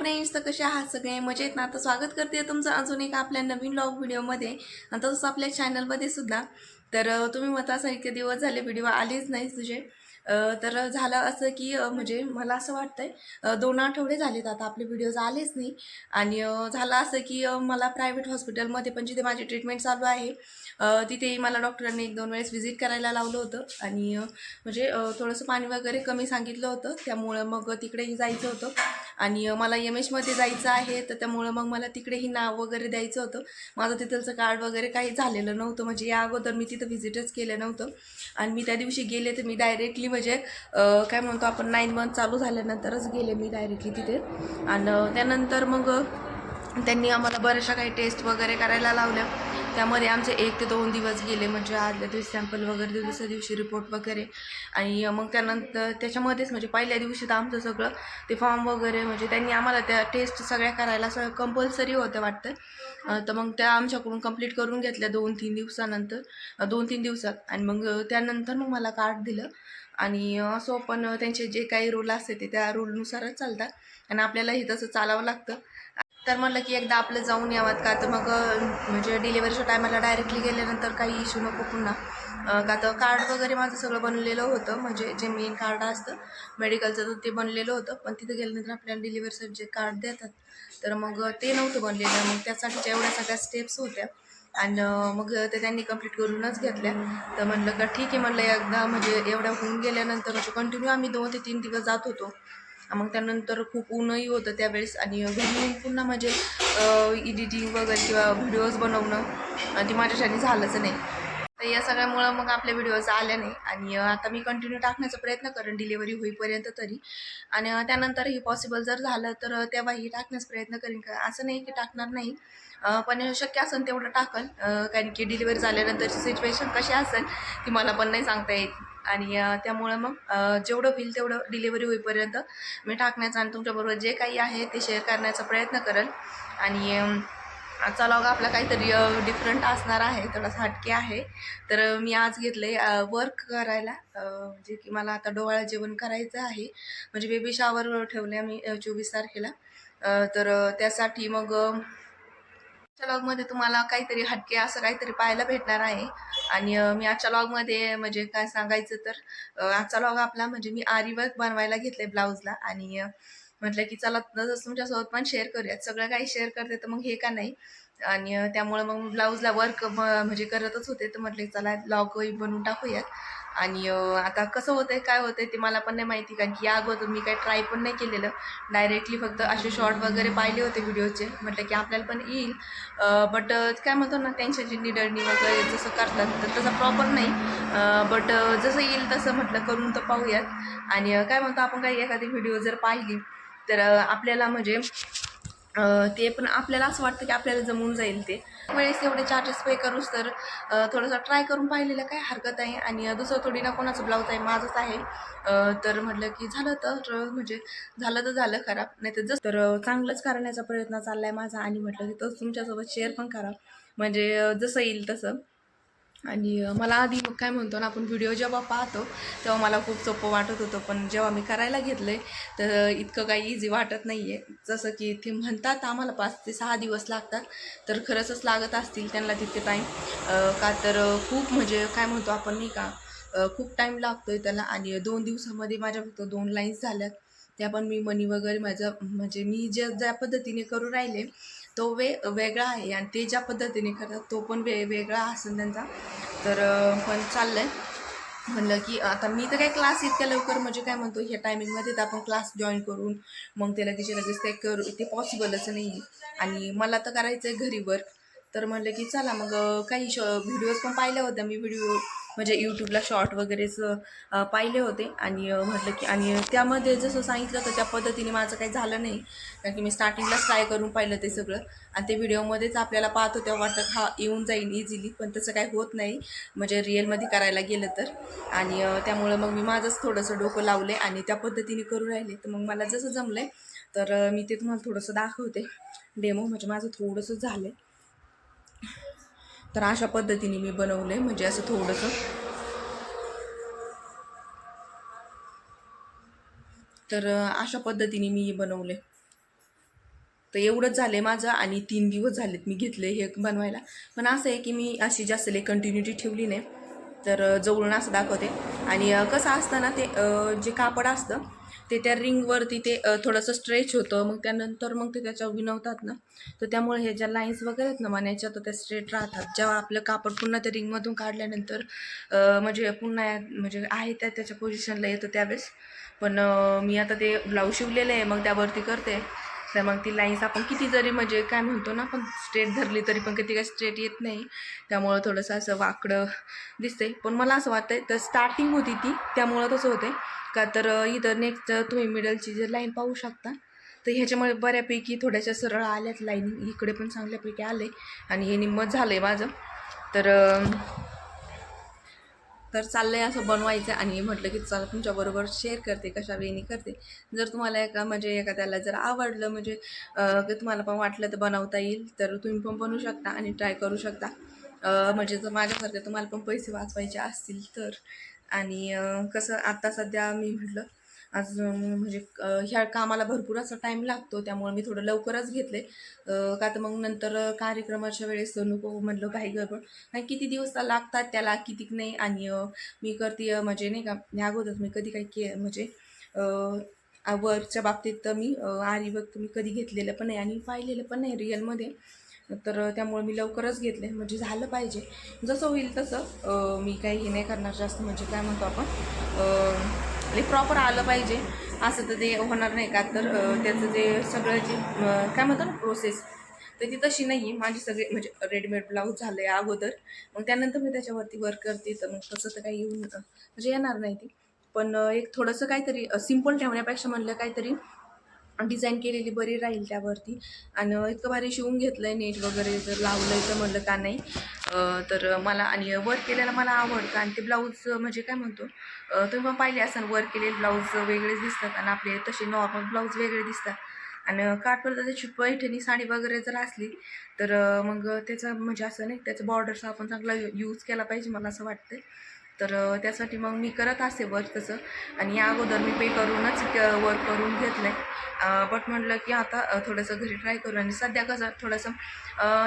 Friends तर कसे आहात सगळे? मजेत ना? तर स्वागत करते तुमचं अजून एक आपल्या नवीन ब्लॉग व्हिडिओमध्ये आणि तसंच आपल्या चॅनलमध्ये सुद्धा. तर तुम्ही म्हणता असं इतके दिवस झाले व्हिडिओ आलेच नाही तुझे. तर झालं असं की म्हणजे मला असं वाटतंय आहे दोन आठवडे झालेत आता आपले व्हिडिओज आलेच नाही. आणि झालं असं की मला प्रायव्हेट हॉस्पिटलमध्ये पण जिथे माझी ट्रीटमेंट चालू आहे तिथेही मला डॉक्टरांनी एक दोन वेळेस व्हिजिट करायला लावलं होतं. आणि म्हणजे थोडंसं पाणी वगैरे कमी सांगितलं होतं त्यामुळं मग तिकडेही जायचं होतं. आणि मला एम एचमध्ये जायचं आहे तर त्यामुळं मग मला तिकडेही नाव वगैरे द्यायचं होतं. माझं तिथलचं कार्ड वगैरे काही झालेलं नव्हतं म्हणजे या अगोदर मी तिथं व्हिजिटच केलं नव्हतं. आणि मी त्या दिवशी गेले तर मी डायरेक्टली म्हणजे काय म्हणतो आपण नाईन मंथ चालू झाल्यानंतरच गेले मी डायरेक्टली तिथे. आणि त्यानंतर मग त्यांनी आम्हाला बऱ्याचशा काही टेस्ट वगैरे करायला लावल्या. त्यामध्ये आमचे एक ते दोन दिवस गेले म्हणजे आदल्या दिवशी सॅम्पल वगैरे दुसऱ्या दिवशी रिपोर्ट वगैरे. आणि मग त्यानंतर त्याच्यामध्येच म्हणजे पहिल्या दिवशी तर आमचं सगळं ते फॉर्म वगैरे म्हणजे त्यांनी आम्हाला त्या टेस्ट सगळ्या करायला सगळं कंपल्सरी होतं वाटतं. तर मग त्या आमच्याकडून कंप्लीट करून घेतल्या दोन तीन दिवसानंतर. दोन तीन दिवसात. आणि मग त्यानंतर मग मला कार्ड दिलं. आणि असं असो पण त्यांचे जे काही रूल असते ते त्या रूलनुसारच चालतात. आणि आपल्यालाही तसं चालावं लागतं. तर म्हणलं की एकदा आपलं जाऊन यावं का तर मग म्हणजे डिलिव्हरीच्या टायमाला डायरेक्टली गेल्यानंतर काही इश्यू नको पुन्हा. का तर कार्ड वगैरे माझं सगळं बनलेलं होतं. म्हणजे जे मेन कार्ड असतं मेडिकलचं तर ते बनलेलं होतं. पण तिथं गेल्यानंतर आपल्याला डिलिव्हरीचं जे कार्ड देतात तर मग ते नव्हतं बनलेलं. मग त्यासाठीच्या एवढ्या सगळ्या स्टेप्स होत्या. आणि मग ते त्यांनी कंप्लीट करूनच घेतल्या. तर म्हणलं का ठीक आहे म्हणलं एकदा म्हणजे एवढ्या होऊन गेल्यानंतर म्हणजे कंटिन्यू आम्ही दोन ते तीन दिवस जात होतो. मग त्यानंतर खूप ऊनही होतं त्यावेळेस आणि घरी पुन्हा म्हणजे एडिटिंग वगैरे किंवा व्हिडिओज बनवणं ती ते माझ्यासाठी झालंच नाही. तर या सगळ्यामुळं मग आपल्या व्हिडिओज आल्या नाही. आणि आता मी कंटिन्यू टाकण्याचा प्रयत्न करेन डिलिव्हरी होईपर्यंत तरी. आणि त्यानंतरही पॉसिबल जर झालं तर तेव्हाही टाकण्याचा प्रयत्न करेन. का असं नाही की टाकणार नाही. पण शक्य असेल तेवढं टाकन कारण की डिलिव्हरी झाल्यानंतरची सिच्युएशन कशी असेल ती मला पण नाही सांगता येत. आणि त्यामुळं मग जेवढं होईल तेवढं डिलिव्हरी होईपर्यंत मी टाकण्याचा आणि तुमच्याबरोबर जे काही आहे ते शेअर करण्याचा प्रयत्न करेल आणि आजचा लॉग आपला काहीतरी डिफरंट असणार आहे थोडासा हटके आहे. तर मी आज घेतलं आहे वर्क करायला. म्हणजे की मला आता डोवाळा जेवण करायचं आहे. म्हणजे बेबी शावर ठेवले मी चोवीस तारखेला. तर त्यासाठी मग आजच्या लॉगमध्ये तुम्हाला काहीतरी हटके असं काहीतरी पाहायला भेटणार आहे. आणि मी आजच्या लॉगमध्ये म्हणजे काय सांगायचं तर आजचा लॉग आपला म्हणजे मी आरी वर्क बनवायला घेतले ब्लाऊजला. आणि म्हटलं की चला जसं तुमच्यासोबत म्हणजे पण शेअर करूयात. सगळं काही शेअर करते तर मग हे का नाही? आणि त्यामुळे त्यामुळं मग ब्लाऊजला वर्क म्हणजे करतच होते. तर म्हटलं की चला लॉगही बनवून टाकूयात. आणि आता कसं होतंय काय होतंय ते मला पण नाही माहिती. कारण की या अगोदर मी काही ट्राय पण नाही केलेलं. डायरेक्टली फक्त असे शॉर्ट वगैरे पाहिले होते व्हिडिओचे म्हटलं की आपल्याला पण येईल. बट काय म्हणतो ना त्यांच्याची निडळणी वगैरे जसं करतात तर तसं प्रॉपर नाही. बट जसं येईल तसं म्हटलं करून तर पाहूयात. आणि काय म्हणतो आपण काही एखादी व्हिडिओ जर पाहिली तर आपल्याला म्हणजे ते पण आपल्याला असं वाटतं की आपल्याला जमून जाईल ते. वेळेस एवढे चार्जेस पे करूच तर थोडंसं ट्राय करून पाहिलेलं काय हरकत आहे आणि दुसरं थोडी ना कोणाचं ब्लाऊज आहे माझंच आहे. तर म्हटलं की झालं तर म्हणजे झालं तर झालं खराब नाही तर जसं तर चांगलंच करण्याचा प्रयत्न चालला आहे माझा. आणि म्हटलं की तोच तुमच्यासोबत शेअर पण करा. म्हणजे जसं येईल तसं. आणि मला आधी मग काय म्हणतो ना आपण व्हिडिओ जेव्हा पाहतो तेव्हा मला खूप सोपं वाटत होतं. पण जेव्हा मी करायला घेतलं आहे तर इतकं काही इझी वाटत नाही आहे जसं की ते म्हणतात आम्हाला पाच ते सहा दिवस लागतात तर खरंचच लागत असतील त्यांना तितके टाईम का तर खूप म्हणजे काय म्हणतो आपण नाही का खूप टाईम लागतो आहे त्याला. आणि दोन दिवसामध्ये माझ्या फक्त दोन लाईन्स झाल्यात. त्या पण मी मनी वगैरे माझं म्हणजे मी ज्या ज्या पद्धतीने करू राहिले तो वे वेगळा आहे आणि ते ज्या पद्धतीने करतात तो पण वे वेगळा असेल त्यांचा. तर पण चाललं आहे म्हणलं की आता मी तर काय क्लास इतक्या लवकर म्हणजे काय म्हणतो ह्या टायमिंगमध्ये तर आपण क्लास जॉईन करून मग ते लगेच लगेच ते करू ते पॉसिबलच नाही आणि मला तर करायचं आहे घरी वर्क तर म्हणलं की चला मग काही श व्हिडिओज पण पाहिल्या होत्या मी व्हिडिओ म्हणजे यूट्यूबला शॉर्ट वगैरेच पाहिले होते. आणि म्हटलं की आणि त्यामध्ये जसं सांगितलं होतं त्या पद्धतीने माझं काही झालं नाही. कारण की मी स्टार्टिंगलाच ट्राय करून पाहिलं ते सगळं. आणि ते व्हिडिओमध्येच आपल्याला पाहत होत्या वाटतं हा येऊन जाईल इझिली पण तसं काही होत नाही. म्हणजे रिअलमध्ये करायला गेलं तर. आणि त्यामुळं मग मी माझंच थोडंसं डोकं लावले आणि त्या पद्धतीने करू राहिले. तर मग मला जसं जमलं आहे तर मी ते तुम्हाला थोडंसं दाखवते. डेमो म्हणजे माझं थोडंसं झालं आहे तर अशा पद्धतीने मी बनवलं आहे म्हणजे असं थोडंसं. तर अशा पद्धतीने मी बनवले तर एवढंच झालं आहे माझं आणि तीन दिवस झालेत मी घेतले हे बनवायला. पण असं आहे की मी अशी जास्त लई कंटिन्युटी ठेवली नाही. तर जवळून असं दाखवते. आणि कसं असतं ना ते जे कापड असतं ते त्या रिंगवरती ते थोडंसं स्ट्रेच होतं. मग त्यानंतर मग ते त्याच्यावर विनवतात ना. तर त्यामुळे हे ज्या लाईन्स वगैरे आहेत ना मान्याच्या तर त्या स्ट्रेट राहतात. जेव्हा आपलं कापड पुन्हा त्या रिंगमधून काढल्यानंतर म्हणजे पुन्हा म्हणजे आहे त्या त्याच्या पोझिशनला येतं त्यावेळेस. पण मी आता ते ब्लाऊज शिवलेलं आहे. मग त्यावरती करते. तर मग ती लाईन्स आपण किती जरी म्हणजे काय म्हणतो ना आपण स्ट्रेट धरली तरी पण कधी काय स्ट्रेट येत नाही. त्यामुळं थोडंसं असं वाकडं दिसतंय. पण मला असं वाटतंय तर स्टार्टिंग होती ती त्यामुळं तसं होते का तर इथं नेक्स्ट तुम्ही मिडलची जर लाईन पाहू शकता तर ह्याच्यामुळे बऱ्यापैकी थोड्याशा सरळ आल्यात लाईन इकडे पण चांगल्यापैकी आले आणि हे निम्मत झालं आहे माझं. तर तर चाललं आहे असं बनवायचं आणि म्हटलं की चला तुमच्याबरोबर शेअर करते कशा वेनी करते. जर तुम्हाला एका म्हणजे एखाद्याला जर आवडलं म्हणजे तुम्हाला पण वाटलं तर बनवता येईल तर तुम्ही पण बनवू शकता आणि ट्राय करू शकता. म्हणजे जर माझ्यासारखे तुम्हाला पण पैसे वाचवायचे असतील तर. आणि कसं आत्ता सध्या मी म्हटलं आज म्हणजे ह्या कामाला भरपूर असा टाईम लागतो त्यामुळे मी थोडं लवकरच घेतले. का तर मग नंतर कार्यक्रमाच्या वेळेस नको म्हटलं काही गडबड. नाही किती दिवस तर लागतात त्याला किती नाही. आणि मी करते म्हणजे नाही का या अगोदर मी कधी काही के म्हणजे वरच्या बाबतीत तर मी अं, मी कधी घेतलेलं पण नाही आणि पाहिलेलं पण नाही रिअलमध्ये तर त्यामुळे मी लवकरच घेतले. म्हणजे झालं पाहिजे. जसं होईल तसं मी काही हे नाही करणार जास्त. म्हणजे काय म्हणतो आपण म्हणजे प्रॉपर आलं पाहिजे. असं तर ते होणार नाही का? तर त्याचं जे सगळं जे काय म्हणतो ना प्रोसेस तर ती तशी नाही आहे माझी सगळे म्हणजे रेडीमेड ब्लाऊज झालं आहे अगोदर. मग त्यानंतर मी त्याच्यावरती वर्क करते. तर मग तसं तर काही येऊन म्हणजे येणार नाही ती. पण एक थोडंसं काहीतरी सिंपल ठेवण्यापेक्षा म्हणलं काहीतरी डिझाईन केलेली बरी राहील त्यावरती. आणि इतकं भारी शिवून घेतलं आहे नेट वगैरे जर लावलं आहे तर म्हणलं का नाही. तर मला आणि वर्क केलेलं मला आवडतं आणि ते ब्लाऊज म्हणजे काय म्हणतो तुम्ही पण पाहिले असाल वर्क केलेले ब्लाऊज वेगळेच दिसतात आणि आपले तसे नॉर्मल ब्लाऊज वेगळे दिसतात. आणि काठपडदा त्याची पैठणी साडी वगैरे जर असली तर मग त्याचं म्हणजे असं नाही त्याचं बॉर्डरचा आपण चांगला यूज केला पाहिजे मला असं वाटतं तर त्यासाठी मग मी करत असते वर्क तसं. आणि या अगोदर मी पे करूनच वर्क करून घेतलं आहे बट म्हटलं की आता थोडंसं घरी ट्राय करू. आणि सध्या कसं थोडंसं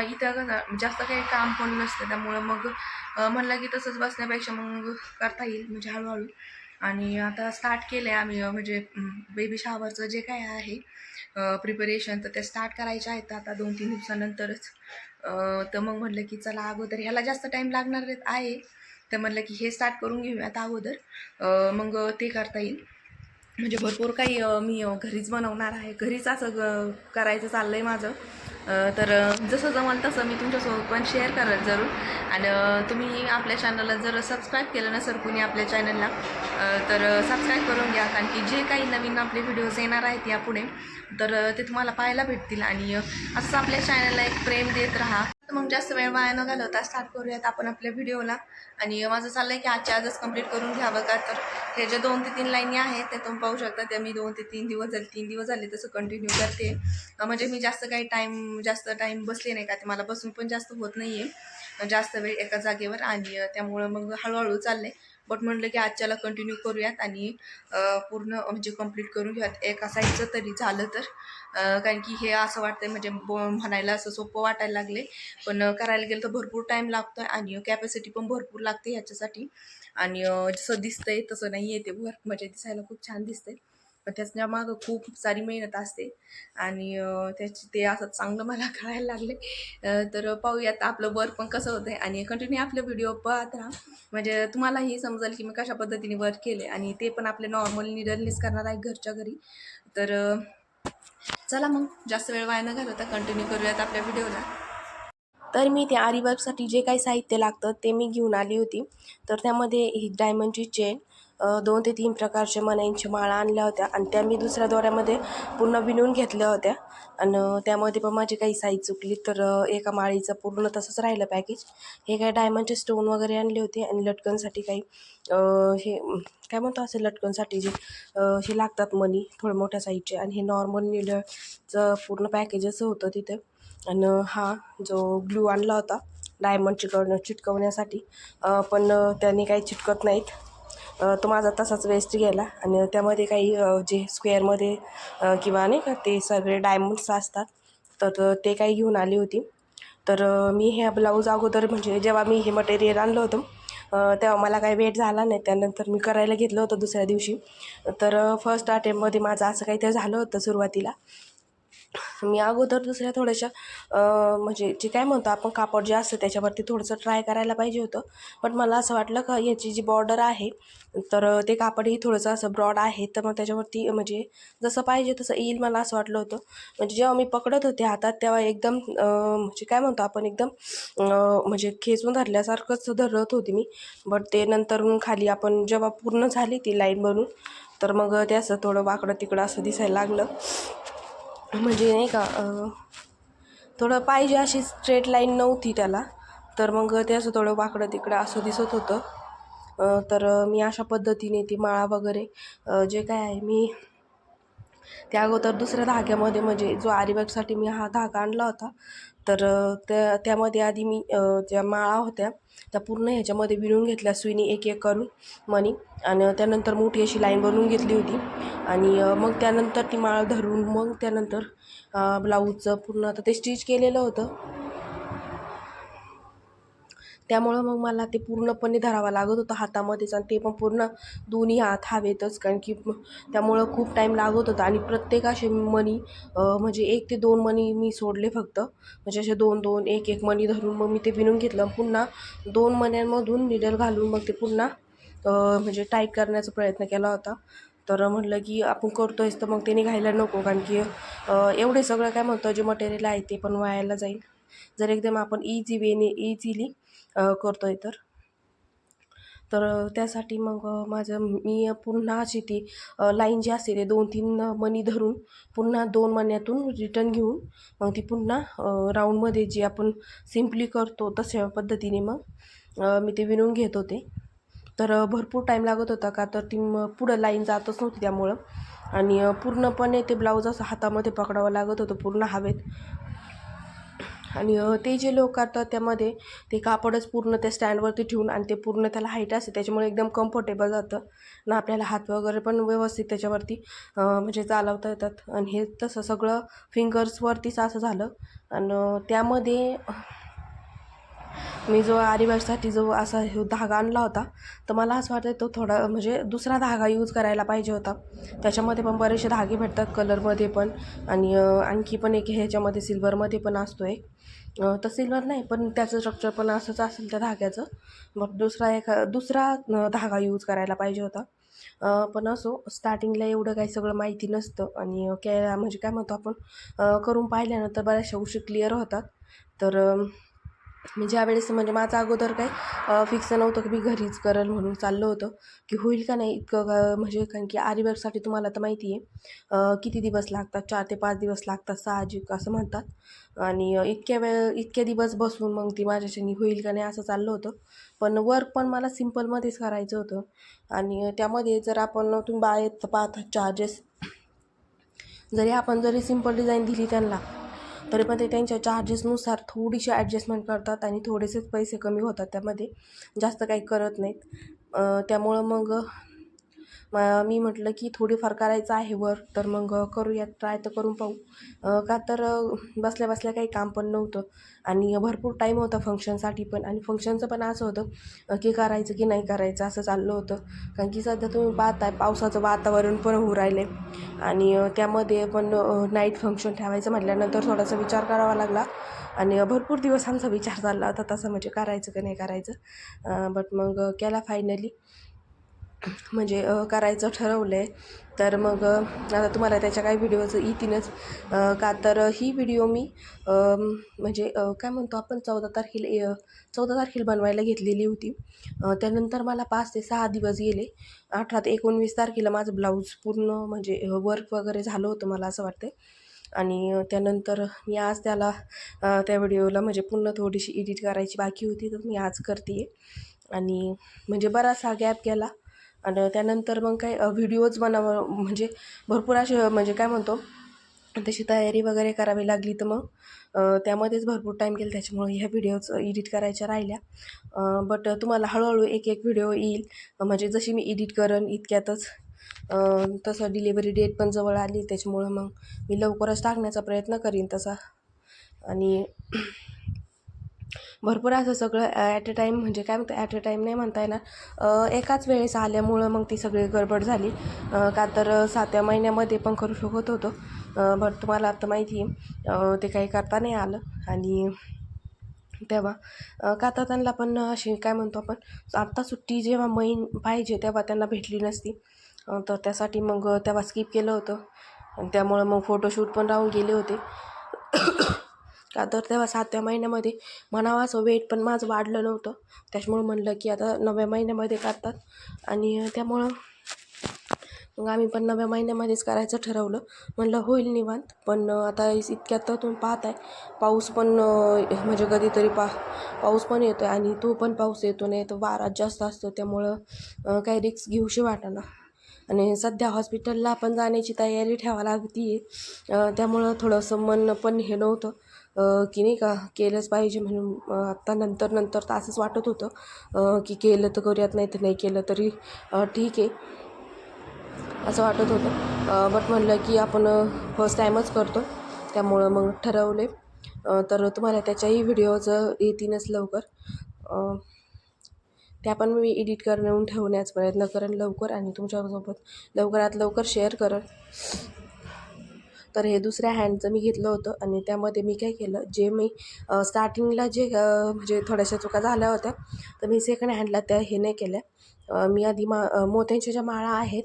इथं कसं जास्त काही काम पण नसतं. त्यामुळं मग म्हणलं की तसंच बसण्यापेक्षा मग करता येईल म्हणजे हळूहळू. आणि आता स्टार्ट केलं म्हणजे, आहे आम्ही म्हणजे बेबी शावरचं जे काय आहे प्रिपरेशन तर ते स्टार्ट करायचे आहेत आता दोन तीन दिवसानंतरच तर मग म्हटलं की चला अगोदर ह्याला जास्त टाईम लागणार आहे. तर म्हटलं की हे स्टार्ट करून घेऊया आता अगोदर. मग ते करता येईल. म्हणजे भरपूर काही मी घरीच बनवणार आहे. घरीच असं ग- करायचं चाललं आहे माझं. तर जसं जमाल तसं मी तुमच्यासोबत पण शेअर करेल जरूर. आणि तुम्ही आपल्या चॅनलला जर सबस्क्राईब केलं नसेल कुणी आपल्या चॅनलला तर सबस्क्राईब करून घ्या. कारण की जे काही नवीन आपले व्हिडिओज येणार आहेत यापुढे तर ते तुम्हाला पाहायला भेटतील. आणि असं आपल्या चॅनलला एक प्रेम देत राहा. तर मग जास्त वेळ वाया न घालवता स्टार्ट करूयात आपण आपल्या व्हिडिओला आणि माझं चाललं आहे की आजच्या आजच कंप्लीट करून घ्यावं का? तर हे जे दोन ते तीन लाईनी आहेत त्या तुम्ही पाहू शकता. त्या मी दोन ते तीन दिवस झाले तीन दिवस झाले तसं कंटिन्यू करते म्हणजे मी जास्त काही टाईम जास्त टाईम बसले नाही का ते मला बसून पण जास्त होत नाही आहे जास्त वेळ एका जागेवर आणि त्यामुळं मग हळूहळू चालले बट म्हटलं की आजच्याला कंटिन्यू करूयात आणि पूर्ण म्हणजे कंप्लीट करून घेऊयात. एका साईडचं तरी झालं तर कारण की हे असं वाटतंय म्हणजे ब म्हणायला असं सोपं वाटायला लागले पण करायला गेलं तर भरपूर टाईम लागतो आणि कॅपॅसिटी पण भरपूर लागते ह्याच्यासाठी. आणि जसं दिसतंय तसं नाही आहे ते वर्क म्हणजे दिसायला खूप छान दिसतंय. पण त्याच्या मागं खूप सारी मेहनत असते. आणि त्याची ते असं चांगलं मला कळायला लागले. तर पाहूयात आपलं वर्क पण कसं होतंय. आणि कंटिन्यू आपले व्हिडिओ पाहत राहा. म्हणजे तुम्हालाही समजेल की मी कशा पद्धतीने वर्क केले आणि ते पण आपले नॉर्मल निडलनेस करणार आहे घरच्या घरी. तर चला मग जास्त वेळ वाया न घालवता कंटिन्यू करूयात आपल्या व्हिडिओला तर मी ते आरी वर्कसाठी जे काही साहित्य लागतं ते मी घेऊन आली होती. तर त्यामध्ये ही डायमंडची चेन दोन ते तीन प्रकारच्या मण्यांच्या माळा आणल्या होत्या आणि त्या मी दुसऱ्या दोऱ्यामध्ये पूर्ण विणून घेतल्या होत्या. आणि त्यामध्ये पण माझी काही साईज चुकली तर एका माळीचं पूर्ण तसंच राहिलं पॅकेज. हे काही डायमंडचे स्टोन वगैरे आणले होते आणि लटकनसाठी काही हे काय म्हणतो असे लटकनसाठी जे हे लागतात मनी थोडे मोठ्या साईजचे आणि हे नॉर्मल निडलचं पूर्ण पॅकेज असं होतं तिथे. आणि हा जो ग्लू आणला होता डायमंड चिकवण्या चिटकवण्यासाठी पण त्याने काही चिटकत नाहीत. तो माझा तसाच वेस्ट गेला. आणि त्यामध्ये काही जे स्क्वेअरमध्ये किंवा नाही का ते सगळे डायमंड्स असतात. तर ते काही घेऊन आली होती. तर मी हे ब्लाऊज अगोदर म्हणजे जेव्हा मी हे मटेरियल आणलं होतं तेव्हा मला काही वेट झाला नाही. त्यानंतर मी करायला घेतलं होतं दुसऱ्या दिवशी. तर फर्स्ट अटेम्पमध्ये माझं असं काहीतरी झालं होतं सुरुवातीला. मी अगोदर दुसऱ्या थोड्याशा म्हणजे जे काय म्हणतो आपण कापड जे असतं त्याच्यावरती थोडंसं ट्राय करायला पाहिजे होतं. पण मला असं वाटलं का याची जी बॉर्डर आहे तर ते कापडही थोडंसं असं ब्रॉड आहे तर मग त्याच्यावरती म्हणजे जसं पाहिजे तसं येईल मला असं वाटलं होतं. म्हणजे जेव्हा मी पकडत होते हातात तेव्हा एकदम म्हणजे काय म्हणतो आपण एकदम म्हणजे खेचून धरल्यासारखंच धरत होती मी. बट ते नंतर खाली आपण जेव्हा पूर्ण झाली ती लाईन बनून तर मग ते असं थोडं वाकडं तिकडं असं दिसायला लागलं. म्हणजे नाही का थोडं पाहिजे अशी स्ट्रेट लाईन नव्हती त्याला. तर मग ते असं थोडं वाकडं तिकडं असं दिसत होतं. तर मी अशा पद्धतीने ती माळा वगैरे जे काय आहे मी त्या अगोदर दुसऱ्या धाग्यामध्ये म्हणजे जो आरीवर्कसाठी मी हा धागा आणला होता. तर त्या त्यामध्ये आधी मी ज्या माळा होत्या त्या पूर्ण ह्याच्यामध्ये विणून घेतल्या सुईनी एक एक करून मनी. आणि त्यानंतर मोठी अशी लाईन बनवून घेतली होती. आणि मग त्यानंतर ती माळ धरून मग त्यानंतर ब्लाऊजचं पूर्ण आता ते स्टिच केलेलं होतं. त्यामुळं मग मला ते पूर्णपणे धरावं लागत होतं हातामध्येच आणि ते पण पूर्ण दोन्ही हात हवेतच कारण की त्यामुळं खूप टाईम लागत होता. आणि प्रत्येक असे मणी म्हणजे एक ते दोन मणी मी सोडले फक्त. म्हणजे असे दोन दोन एक एक मणी धरून मग मी ते विणून घेतलं. पुन्हा दोन मण्यांमधून निडल घालून मग ते पुन्हा म्हणजे टाईट करण्याचा प्रयत्न केला होता. तर म्हटलं की आपण करतोयच तर मग ते निघायला नको कारण की एवढे सगळं काय म्हणतो जे मटेरियल आहे ते पण वायाला जाईल. जर एकदम आपण इझी वेने इझिली करतो आहे तर. तर त्यासाठी मग माझं मी पुन्हा अशी ती लाईन जी असते ते दोन तीन मणी धरून पुन्हा दोन महिन्यातून रिटर्न घेऊन मग ती पुन्हा राऊंडमध्ये जी आपण सिम्पली करतो तशा पद्धतीने मग मी ते विणून घेत होते. तर भरपूर टाईम लागत होता का तर ती पुढं लाईन जातच नव्हती त्यामुळं. आणि पूर्णपणे ते ब्लाऊज असं हातामध्ये पकडावं लागत होतं पूर्ण हवेत. आणि ते जे लोक करतात त्यामध्ये ते कापडच पूर्ण त्या स्टँडवरती ठेवून आणि ते पूर्ण त्याला हाईट असते त्याच्यामुळे एकदम कम्फर्टेबल जातं ना आपल्याला हात वगैरे पण व्यवस्थित त्याच्यावरती म्हणजे चालवता येतात. आणि हे तसं सगळं फिंगर्सवरतीच असं झालं. आणि त्यामध्ये मी जो आरीबाईसाठी जो असा हे धागा आणला होता तर मला असं वाटतं तो थोडा म्हणजे दुसरा धागा यूज करायला पाहिजे होता. त्याच्यामध्ये पण बरेचसे धागे भेटतात कलरमध्ये पण. आणि आणखी पण एक ह्याच्यामध्ये सिल्वरमध्ये पण असतो एक. तर सिल्वर नाही पण त्याचं स्ट्रक्चर पण असंच असेल त्या धाग्याचं. मग दुसरा एखा दुसरा धागा यूज करायला पाहिजे होता. पण असो स्टार्टिंगला एवढं काही सगळं माहिती नसतं आणि काय म्हणजे काय म्हणतो आपण करून पाहिल्यानंतर बऱ्याचशा गोष्टी क्लिअर होतात. तर मी ज्यावेळेस म्हणजे माझं अगोदर काही फिक्स नव्हतं की मी घरीच करेल म्हणून चाललं होतं की होईल का नाही इतकं का- म्हणजे कारण की आरीवर्कसाठी तुम्हाला तर माहिती आहे किती दिवस लागतात चार ते पाच दिवस लागतात साहजिक असं म्हणतात. आणि इतक्या वेळ इतके दिवस बसून मग ती माझ्याच्यानी होईल का नाही असं चाललं होतं. पण वर्क पण मला सिम्पलमध्येच करायचं होतं. आणि त्यामध्ये जर आपण तुम्ही बाहेर पाहता चार्जेस जरी आपण जरी सिंपल डिझाईन दिली त्यांना तरी पण ते त्यांच्या चार्जेसनुसार थोडीशी ॲडजस्टमेंट करतात आणि थोडेसेच पैसे कमी होतात. त्यामध्ये जास्त काही करत नाहीत. त्यामुळं मग मी म्हटलं की थोडीफार करायचं आहे वर तर मग करूयात ट्राय तर करून पाहू. का तर बसल्या बसल्या काही काम पण नव्हतं. आणि भरपूर टाईम होता फंक्शनसाठी पण. आणि फंक्शनचं पण असं होतं की करायचं की नाही करायचं असं चाललं होतं. कारण की सध्या तुम्ही पाहताय पावसाचं वातावरण पण होऊ राहिले आणि त्यामध्ये पण नाईट फंक्शन ठेवायचं म्हटल्यानंतर थोडासा विचार करावा लागला. आणि भरपूर दिवस आमचा विचार चालला होता तसं म्हणजे करायचं की नाही करायचं. बट मग केला फायनली म्हणजे करायचं ठरवलं आहे तर मग आता तुम्हाला त्याच्या काही व्हिडिओज येतीलच. का तर ही व्हिडिओ मी म्हणजे काय म्हणतो आपण चौदा तारखेला चौदा तारखेला बनवायला घेतलेली होती. त्यानंतर मला पाच ते सहा दिवस गेले. अठरा ते एकोणवीस तारखेला माझं ब्लाऊज पूर्ण म्हणजे वर्क वगैरे झालं होतं मला असं वाटतं आणि त्यानंतर मी आज त्याला त्या व्हिडिओला म्हणजे पूर्ण थोडीशी एडिट करायची बाकी होती. तर मी आज करते आणि म्हणजे बराचसा गॅप गेला. आणि त्यानंतर मग काय व्हिडिओज बनावं म्हणजे भरपूर असे म्हणजे काय म्हणतो तशी तयारी वगैरे करावी लागली तर मग त्यामध्येच भरपूर टाईम गेला. त्याच्यामुळे ह्या व्हिडिओज एडिट करायच्या राहिल्या. बट तुम्हाला हळूहळू एक एक व्हिडिओ येईल. म्हणजे जशी मी एडिट करेन इतक्यातच तसं डिलेवरी डेट पण जवळ आली. त्याच्यामुळं मग मी लवकरच टाकण्याचा प्रयत्न करीन तसा. आणि भरपूर असं सगळं ॲट अ टाईम म्हणजे काय म्हणतं ॲट अ टाईम नाही म्हणता येणार. एकाच वेळेस आल्यामुळं मग ती सगळी गडबड झाली. का तर सातव्या महिन्यामध्ये पण करू शकत होतो. बट तुम्हाला आता माहिती आहे ते काही करता नाही आलं. आणि तेव्हा का तर त्यांना पण अशी काय म्हणतो आपण आत्ता सुट्टी जेव्हा मैन पाहिजे तेव्हा त्यांना भेटली नसती. तर त्यासाठी मग तेव्हा स्किप केलं होतं. आणि त्यामुळं मग फोटोशूट पण राहून गेले होते. का तर तेव्हा सातव्या महिन्यामध्ये म्हणावं असं वेट पण माझं वाढलं नव्हतं. त्याच्यामुळं म्हणलं की आता नवव्या महिन्यामध्ये करतात. आणि त्यामुळं मग आम्ही पण नव्या महिन्यामध्येच करायचं ठरवलं. म्हणलं होईल निवांत पण आता इतक्यात तर तुम्ही आहे पाऊस पण म्हणजे कधीतरी पा पाऊस पण येतो आहे आणि तो पण पाऊस येतो नाही तर वारा जास्त असतो. त्यामुळं काही रिक्स घेऊशी वाटाना. आणि सध्या हॉस्पिटलला पण जाण्याची तयारी ठेवा लागती आहे त्यामुळं थोडंसं मन पण हे नव्हतं. की नाही का केलंच पाहिजे म्हणून आत्ता नंतर नंतर तर असंच वाटत होतं की केलं तर करूयात नाही तर नाही केलं तरी ठीक आहे असं वाटत होतं. बट म्हणलं की आपण फर्स्ट टाईमच करतो त्यामुळं मग ठरवले. तर तुम्हाला त्याच्याही व्हिडिओज येतीलच लवकर. त्या पण मी एडिट करून ठेवण्याचा प्रयत्न करेन लवकर आणि तुमच्यासोबत लवकरात लवकर शेअर करेन. तर हे दुसऱ्या हँडचं मी घेतलं होतं आणि त्यामध्ये मी काय केलं जे मी स्टार्टिंगला जे म्हणजे थोड्याशा चुका झाल्या होत्या तर मी सेकंड हँडला त्या हे नाही केल्या. मी आधी मा मोत्यांच्या ज्या माळा आहेत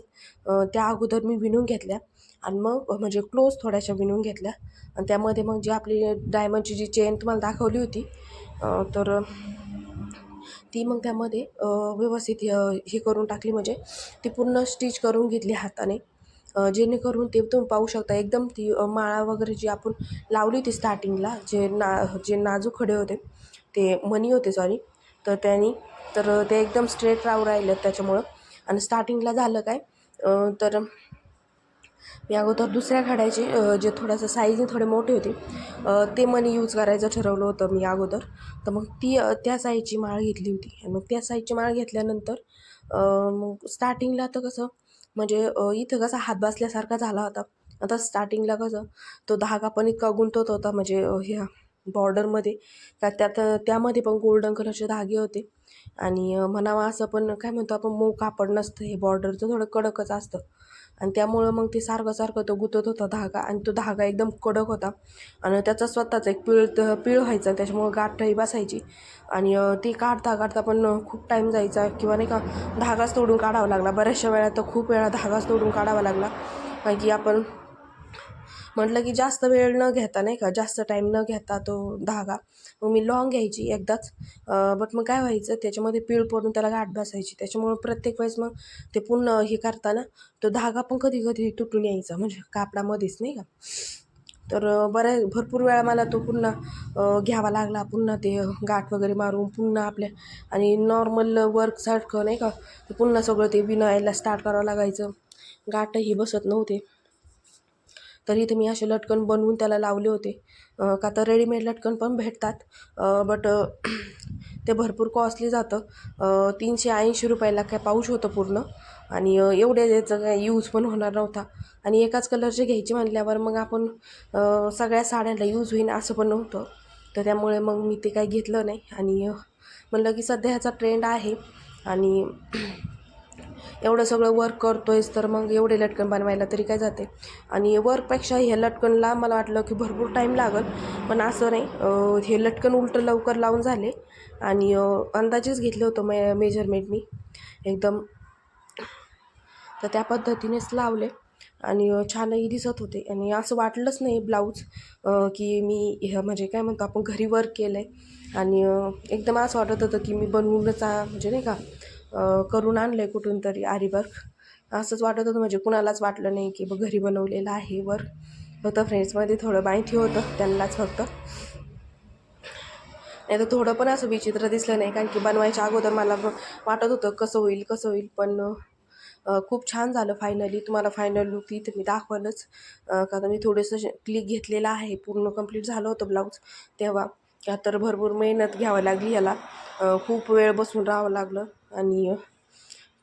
त्या अगोदर मी विणून घेतल्या आणि मग म्हणजे क्लोज थोड्याशा विणून घेतल्या. आणि त्यामध्ये मग जी आपली डायमंडची जी चेन तुम्हाला दाखवली होती तर ती मग त्यामध्ये व्यवस्थित हे करून टाकली. म्हणजे ती पूर्ण स्टिच करून घेतली हाताने. जेणेकरून ते तुम्ही पाहू शकता. एकदम ती माळा वगैरे जी आपण लावली होती स्टार्टिंगला जे ना जे नाजूक खडे होते ते मनी होते सॉरी तर त्यांनी तर ते एकदम स्ट्रेट राहू राहिलं त्याच्यामुळं. आणि स्टार्टिंगला झालं काय तर मी अगोदर दुसऱ्या खड्याचे जे थोडंसं साईजने थोडे मोठे होते ते मनी यूज करायचं ठरवलं होतं मी अगोदर. तर मग ती त्या साईजची माळ घेतली होती. मग त्या साईजची माळ घेतल्यानंतर मग स्टार्टिंगला तर कसं म्हणजे इथं कसा हात बसल्यासारखा झाला होता. आता स्टार्टिंगला कसं तो धागा पण इतका गुंतत होता म्हणजे ह्या बॉर्डरमध्ये का त्यात त्यामध्ये पण गोल्डन कलरचे धागे होते. आणि म्हणावं असं पण काय म्हणतो आपण मऊ कापड नसतं हे बॉर्डरचं थोडं कडकच असतं. आणि त्यामुळं मग ते सारखं सारखं तो गुतत होता धागा आणि तो धागा एकदम कडक होता. आणि त्याचा स्वतःचा एक पिळ पिळ व्हायचा त्याच्यामुळं गाठही बसायची. आणि ती काढता काढता पण खूप टाईम जायचा. किंवा नाही का धागाच तोडून काढावा लागला. बऱ्याचशा वेळा तर खूप वेळा धागाच तोडून काढावा लागला. की आपण म्हटलं की जास्त वेळ न घेता नाही का जास्त टाईम न घेता तो धागा. मग मी लॉंग घ्यायची एकदाच. बट मग काय व्हायचं त्याच्यामध्ये पीळ पडून त्याला गाठ बसायची. त्याच्यामुळं प्रत्येक वेळेस मग ते पूर्ण हे करताना तो धागा पण कधी कधी तुटून यायचा म्हणजे कापडामध्येच नाही का. तर बऱ्या भरपूर वेळा मला तो पुन्हा घ्यावा लागला. पुन्हा ते गाठ वगैरे मारून पुन्हा आपल्या आणि नॉर्मल वर्कसारखं नाही का. पुन्हा सगळं ते विणायला स्टार्ट करावं लागायचं. गाठही बसत नव्हते. तरी इथे मी असे लटकन बनवून त्याला लावले होते. का तर रेडीमेड लटकन पण भेटतात. बट ते भरपूर कॉस्टली जातं. तीनशे ऐंशी रुपयाला काय पाऊच होतं पूर्ण. आणि एवढ्या एवढे त्याचं काय यूज पण होणार नव्हता. आणि एकाच कलरचे घ्यायचे म्हटल्यावर मग आपण सगळ्या साड्यांना यूज होईन असं पण नव्हतं. तर त्यामुळे मग मी ते काही घेतलं नाही. आणि म्हणलं की सध्या ह्याचा ट्रेंड आहे. आणि एवढं सगळं वर्क करतो आहेस तर मग एवढे लटकन बनवायला तरी काय जाते. आणि वर्कपेक्षा हे लटकनला मला वाटलं की भरपूर टाईम लागल. पण असं नाही हे लटकन उलटं लवकर लावून झाले. आणि अंदाजेच घेतलं होतं मे मेजरमेंट मी. एकदम तर त्या पद्धतीनेच लावले. आणि छानही दिसत होते. आणि असं वाटलंच नाही ब्लाऊज की मी हे म्हणजे काय म्हणतो आपण घरी वर्क केलं आहे आणि एकदम असं वाटत होतं की मी बनवूनच म्हणजे नाही का करून आणलं आहे कुठून तरी आरी वर्क असंच वाटत होतं म्हणजे कुणालाच वाटलं नाही की ब घरी बनवलेलं आहे वर्क होतं फ्रेंड्समध्ये थोडं माहिती होतं त्यांनाच फक्त. नाही तर थोडं पण असं विचित्र दिसलं नाही कारण की बनवायच्या अगोदर मला ब- वाटत होतं कसं होईल कसं होईल पण खूप छान झालं फायनली तुम्हाला फायनल लुक तर मी दाखवलंच. कारण का तर मी थोडंसं क्लिक घेतलेलं आहे पूर्ण कंप्लीट झालं होतं ब्लाऊज तेव्हा. तर भरपूर मेहनत घ्यावी लागली याला. खूप वेळ बसून राहावं लागलं. आणि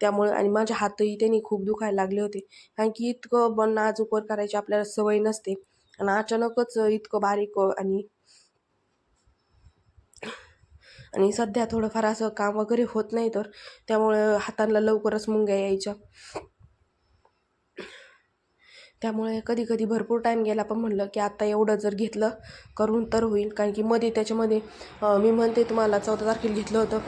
त्यामुळे आणि माझे हातही त्यांनी खूप दुखायला लागले होते. कारण की इतकं बन नाजूक वर करायची आपल्याला सवय नसते. आणि अचानकच इतकं बारीक आणि आणि सध्या थोडंफार असं काम वगैरे होत नाही तर त्यामुळे हातांना लवकरच मुंग्या यायच्या. त्यामुळे कधी कधी भरपूर टाईम गेला पण म्हणलं की आता एवढं जर घेतलं करून तर होईल. कारण की मध्ये त्याच्यामध्ये मी म्हणते तुम्हाला चौदा तारखेला घेतलं होतं.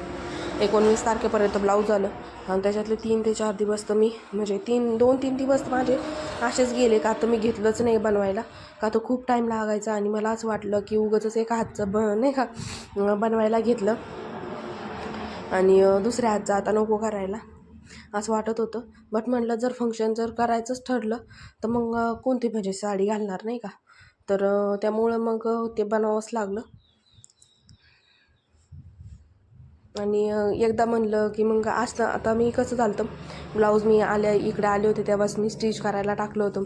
एकोणवीस तारखेपर्यंत ब्लाऊज आलं आणि त्याच्यातले तीन ते चार दिवस तर मी म्हणजे तीन दोन तीन दिवस माझे असेच गेले का तर मी घेतलंच नाही बनवायला. का तर खूप टाईम लागायचा आणि मला असं वाटलं की उगंच एक हातचं ब नाही का बनवायला घेतलं. आणि दुसऱ्या हातचं आता नको करायला असं वाटत होतं. बट म्हटलं जर फंक्शन जर करायचंच ठरलं तर मग कोणती म्हणजे साडी घालणार नाही का? तर त्यामुळं मग ते बनावंच लागलं. आणि एकदा म्हणलं की मग असं आता मी कसं झालं ब्लाऊज मी आल्या इकडे आले होते तेव्हाच मी स्टिच करायला टाकलं होतं.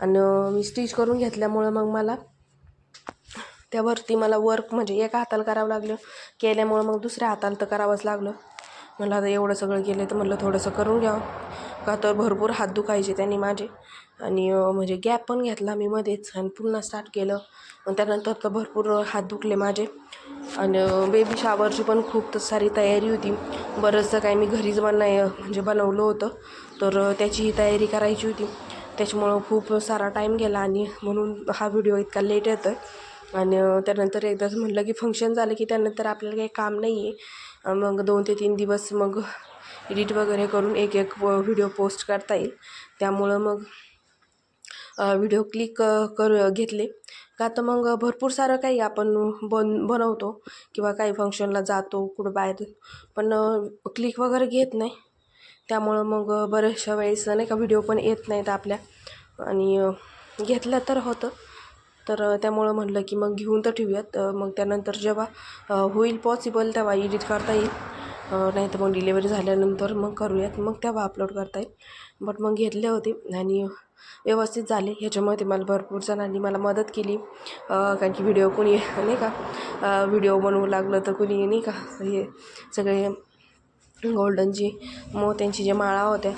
आणि मी स्टिच करून घेतल्यामुळं मग मला त्यावरती मला वर्क म्हणजे एका हाताला करावं लागलं केल्यामुळं मग दुसऱ्या हाताला तर करावंच लागलं. मला आता एवढं सगळं केलं तर म्हटलं थोडंसं करून घ्यावं. का तर भरपूर हात दुखायचे त्यांनी माझे. आणि म्हणजे गॅप पण घेतला मी मध्येच आणि पुन्हा स्टार्ट केलं. मग त्यानंतर तर भरपूर हात दुखले माझे. आणि बेबी शावरची पण खूप सारी तयारी होती. बरंचसं काय मी घरीच बनाय म्हणजे बनवलं होतं. तर त्याचीही तयारी करायची होती. त्याच्यामुळं खूप सारा टाईम गेला आणि म्हणून हा व्हिडिओ इतका लेट येतो आहे आणि त्यानंतर एकदाच म्हटलं की फंक्शन झालं की त्यानंतर आपल्याला काही काम नाही आहे मग दोन ते तीन दिवस मग एडिट वगैरे करून एक एक व्हिडिओ पोस्ट करता येईल. त्यामुळं मग व्हिडिओ क्लिक कर घेतले. का तर मग भरपूर सारं काही आपण बन बनवतो किंवा काही फंक्शनला जातो कुठं बाहेर. पण क्लिक वगैरे घेत नाही. त्यामुळं मग बऱ्याचशा वेळेस नाही का व्हिडिओ पण येत नाहीत आपल्या. आणि घेतलं तर होतं. तर त्यामुळं म्हटलं की मग घेऊन तर ठेवूयात. मग त्यानंतर जेव्हा होईल पॉसिबल तेव्हा एडिट करता येईल. नाही तर मग डिलेवरी झाल्यानंतर मग करूयात. मग तेव्हा अपलोड करता येईल बट मग घेतले होते आणि व्यवस्थित झाले. ह्याच्यामध्ये मला भरपूर जणांनी मला मदत केली. कारण की व्हिडिओ कोणी नाही का व्हिडिओ बनवू लागलं तर कोणी नाही का हे सगळे गोल्डनची मोत्यांची ज्या माळा होत्या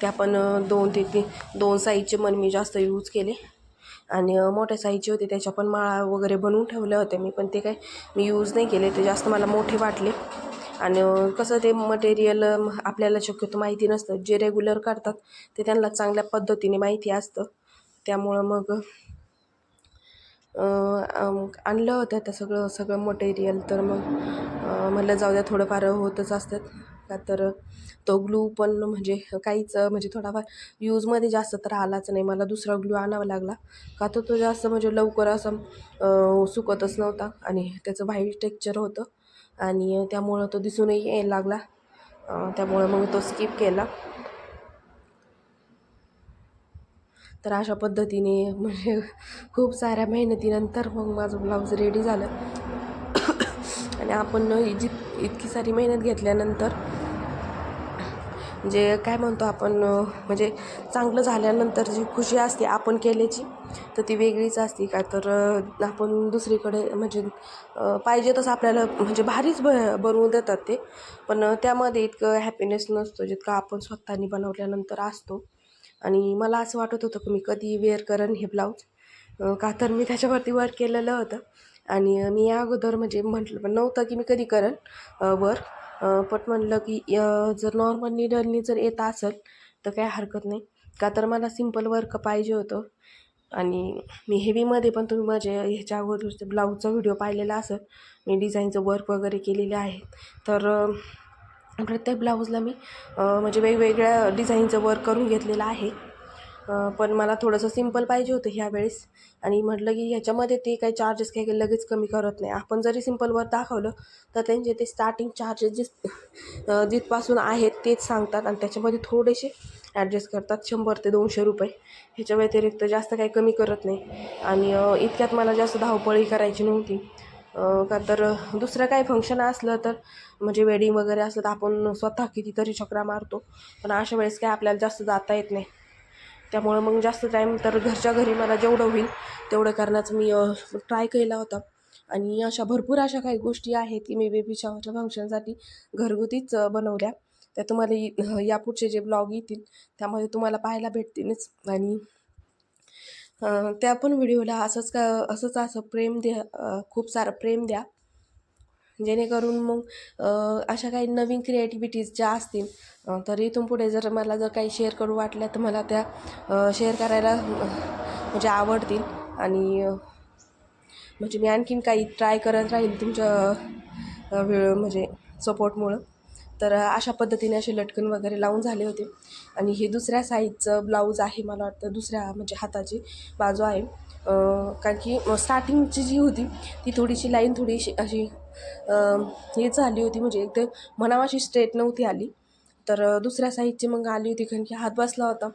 त्या पण दोन ते तीन दोन साईजचे मन मी जास्त यूज केले. आणि मोठ्या साईजचे होते. त्याच्या पण माळा वगैरे बनवून ठेवल्या होत्या मी. पण ते काय मी यूज नाही केले. ते जास्त मला मोठे वाटले. आणि कसं ते मटेरियल आपल्याला शक्यतो माहिती नसतं. जे रेग्युलर करतात ते त्यांना चांगल्या पद्धतीने माहिती असतं. त्यामुळं मग आणलं होतं त्या सगळं सगळं मटेरियल तर मग म्हटलं म्हणलं जाऊ द्या थोडंफार होतच असतात का तर तो ग्लू पण म्हणजे काहीच म्हणजे थोडाफार यूजमध्ये जास्त तर आलाच नाही. मला दुसरा ग्लू आणावा लागला. का तर तो जास्त म्हणजे लवकर असं सुकतच नव्हता. आणि त्याचं व्हाईट टेक्चर होतं. आणि त्यामुळं तो दिसूनही यायला लागला. त्यामुळं मग तो स्किप केला. तर अशा पद्धतीने म्हणजे खूप साऱ्या मेहनतीनंतर मग माझं ब्लाऊज रेडी झालं. आणि आपण जित इतकी सारी मेहनत घेतल्यानंतर जे काय म्हणतो आपण म्हणजे चांगलं झाल्यानंतर जी खुशी असते आपण केल्याची तर ती वेगळीच असते का? तर आपण दुसरीकडे म्हणजे पाहिजे तसं आपल्याला म्हणजे भारीच ब बनवून देतात ते. पण त्यामध्ये इतकं हॅपीनेस नसतो जितकं आपण स्वतःनी बनवल्यानंतर असतो. आणि मला असं वाटत होतं की मी कधी वेअर करेन हे ब्लाऊज का तर मी त्याच्यावरती वर्क केलेलं होतं. आणि मी या अगोदर म्हणजे म्हटलं पण नव्हतं की मी कधी करेन वर. पट म्हणलं की जर नॉर्मल निडलनी जर येत असेल तर काय हरकत नाही. का तर मला सिंपल वर्क पाहिजे होतं. आणि मी हेवीमध्ये पण तुम्ही माझे ह्याच्या अगोदर ब्लाऊजचा व्हिडिओ पाहिलेला असेल मी डिझाईनचं वर्क वगैरे केलेले आहे. तर प्रत्येक ब्लाऊजला मी म्हणजे वेगवेगळ्या डिझाईनचं वर्क करून घेतलेलं आहे. पण मला थोडंसं सिंपल पाहिजे होतं ह्यावेळेस. आणि म्हटलं की ह्याच्यामध्ये ते काही चार्जेस काही लगेच कमी करत नाही. आपण जरी सिंपल दाखवलं तर त्यांचे ते स्टार्टिंग चार्जेस जे जिथपासून आहेत तेच सांगतात. आणि त्याच्यामध्ये थोडेसे ॲडजस्ट करतात. शंभर ते दोनशे रुपये. ह्याच्या व्यतिरिक्त जास्त काही कमी करत नाही. आणि इतक्यात मला जास्त धावपळी करायची नव्हती. का तर दुसरं काही फंक्शन असलं तर म्हणजे वेडिंग वगैरे असलं तर आपण स्वतः कितीतरी चक्रा मारतो. पण अशा वेळेस काय आपल्याला जास्त जाता येत नाही. त्यामुळं मग जास्त टाईम तर घरच्या घरी मला जेवढं होईल तेवढं करण्याचं मी ट्राय केला होता. आणि अशा भरपूर अशा काही गोष्टी आहेत की मी बेबी शॉवरच्या फंक्शनसाठी घरगुतीच बनवल्या. त्या तुम्हाला यापुढचे जे ब्लॉग येतील त्यामध्ये तुम्हाला पाहायला भेटतीलच. आणि त्या पण व्हिडिओला असंच का असंच असं प्रेम द्या खूप सारं प्रेम द्या. जेणेकरून मग अशा काही नवीन क्रिएटिव्हिटीज ज्या असतील तर इथून पुढे जर मला जर काही शेअर करू वाटल्या तर मला त्या शेअर करायला म्हणजे आवडतील. आणि म्हणजे मी आणखीन काही ट्राय करत राहील तुमच्या वेळ म्हणजे सपोर्टमुळं तर अशा पद्धतीने असे लटकन वगैरे लावून झाले होते. आणि हे दुसऱ्या साईजचं ब्लाऊज आहे मला वाटतं दुसऱ्या म्हणजे हाताची बाजू आहे. कारण की स्टार्टिंगची जी होती ती थोडीशी लाईन थोडीशी अशी हे झाली होती. म्हणजे एकदम म्हणावं अशी स्ट्रेट नव्हती आली. तर दुसऱ्या साईजची मग आली होती कारण की हात बसला होता.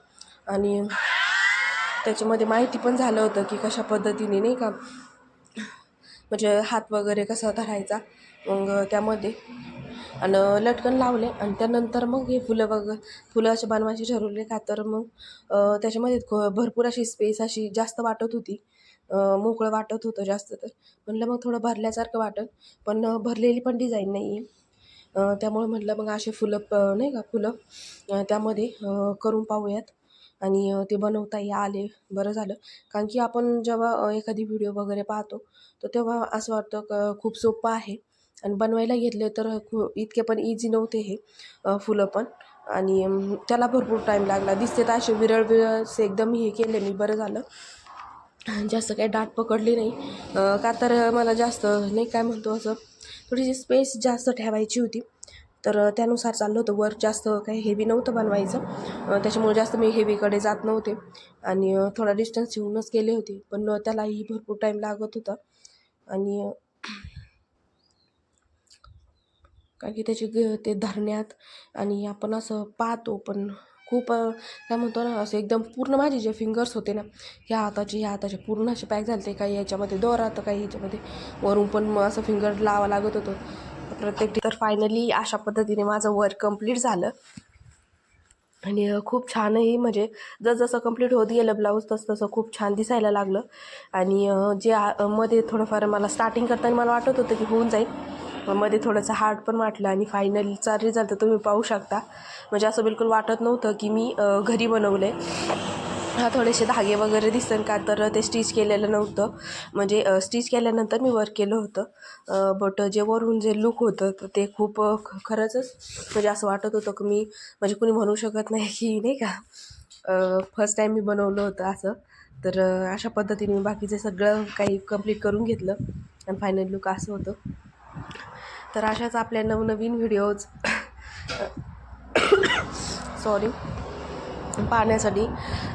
आणि त्याच्यामध्ये माहिती पण झालं होतं की कशा पद्धतीने नाही का म्हणजे हात वगैरे कसा धरायचा. मग त्यामध्ये. आणि लटकन लावले. आणि त्यानंतर मग हे फुलं वगैरे फुलं असे बनवायचे ठरवले का तर मग त्याच्यामध्ये भरपूर अशी स्पेस अशी जास्त वाटत होती. मोकळं वाटत होतं जास्त तर. म्हटलं मग थोडं भरल्यासारखं वाटत पण भरलेली पण डिझाईन नाही आहे त्यामुळे म्हटलं मग असे फुलं प नाही का फुलं त्यामध्ये करून पाहूयात. आणि ते बनवता या आले बरं झालं. कारण की आपण जेव्हा एखादी व्हिडिओ वगैरे पाहतो तर तेव्हा असं वाटतं क खूप सोपं आहे. आणि बनवायला घेतले तर खू इतके पण इझी नव्हते हे फुलं पण. आणि त्याला भरपूर टाईम लागला. दिसते तर असे विरळ विरळ असे एकदम हे केले मी बरं झालं. जास्त काही डाट पकडली नाही. का तर मला जास्त नाही काय म्हणतो असं. थोडीशी स्पेस जास्त ठेवायची होती. तर त्यानुसार चाललं होतं. वर जास्त काही हेवी नव्हतं बनवायचं. त्याच्यामुळे जास्त मी हेवीकडे जात नव्हते. आणि थोडा डिस्टन्स ठेवूनच केले होते. पण त्यालाही भरपूर टाईम लागत होता. आणि कारण की त्याची ग ते धरण्यात आणि आपण असं पाहतो पण खूप काय म्हणतो ना असं एकदम पूर्ण माझे जे फिंगर्स होते ना ह्या हाताचे ह्या हाताचे पूर्ण असे पॅक झाले ते काही याच्यामध्ये दोरा तर काही ह्याच्यामध्ये वरून पण मग असं फिंगर लावा लागत होतं. प्रत्येक तर फायनली अशा पद्धतीने माझं वर्क कंप्लीट झालं. आणि खूप छानही म्हणजे जसजसं कंप्लीट होत गेलं ब्लाऊज तसं तसं खूप छान दिसायला लागलं. आणि जे मध्ये थोडंफार मला स्टार्टिंग करताना मला वाटत होतं की होऊन जाईल. मग मध्ये थोडंसं हार्ड पण वाटलं आणि फायनलचा रिझल्ट तुम्ही पाहू शकता. म्हणजे असं बिलकुल वाटत नव्हतं की मी घरी बनवलं. आहे हा थोडेसे धागे वगैरे दिसतात का? तर ते स्टिच केलेलं नव्हतं. म्हणजे स्टिच केल्यानंतर मी वर्क केलं होतं. बट जे वरून जे लुक होतं तर ते खूप खरंचच म्हणजे असं वाटत होतं की मी म्हणजे कुणी म्हणू शकत नाही की नाही का? फर्स्ट टाईम मी बनवलं होतं असं. तर अशा पद्धतीने मी बाकीचं सगळं काही कंप्लीट करून घेतलं. आणि फायनल लुक असं होतं. तर अशाच आपल्या नवनवीन व्हिडिओज सॉरी पाहण्यासाठी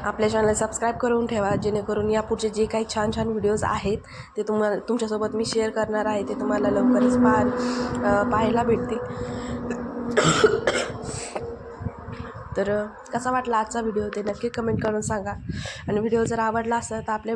आपल्या चॅनल सबस्क्राईब करून ठेवा जेणेकरून यापुढचे जे काही छान छान व्हिडिओज आहेत ते तुम्हाला तुमच्यासोबत मी शेअर करणार आहे ते तुम्हाला लवकरच पाह पाहायला भेटतील. तर कसा वाटला आजचा व्हिडिओ ते नक्की कमेंट करून सांगा. आणि व्हिडिओ जर आवडला असेल तर आपल्या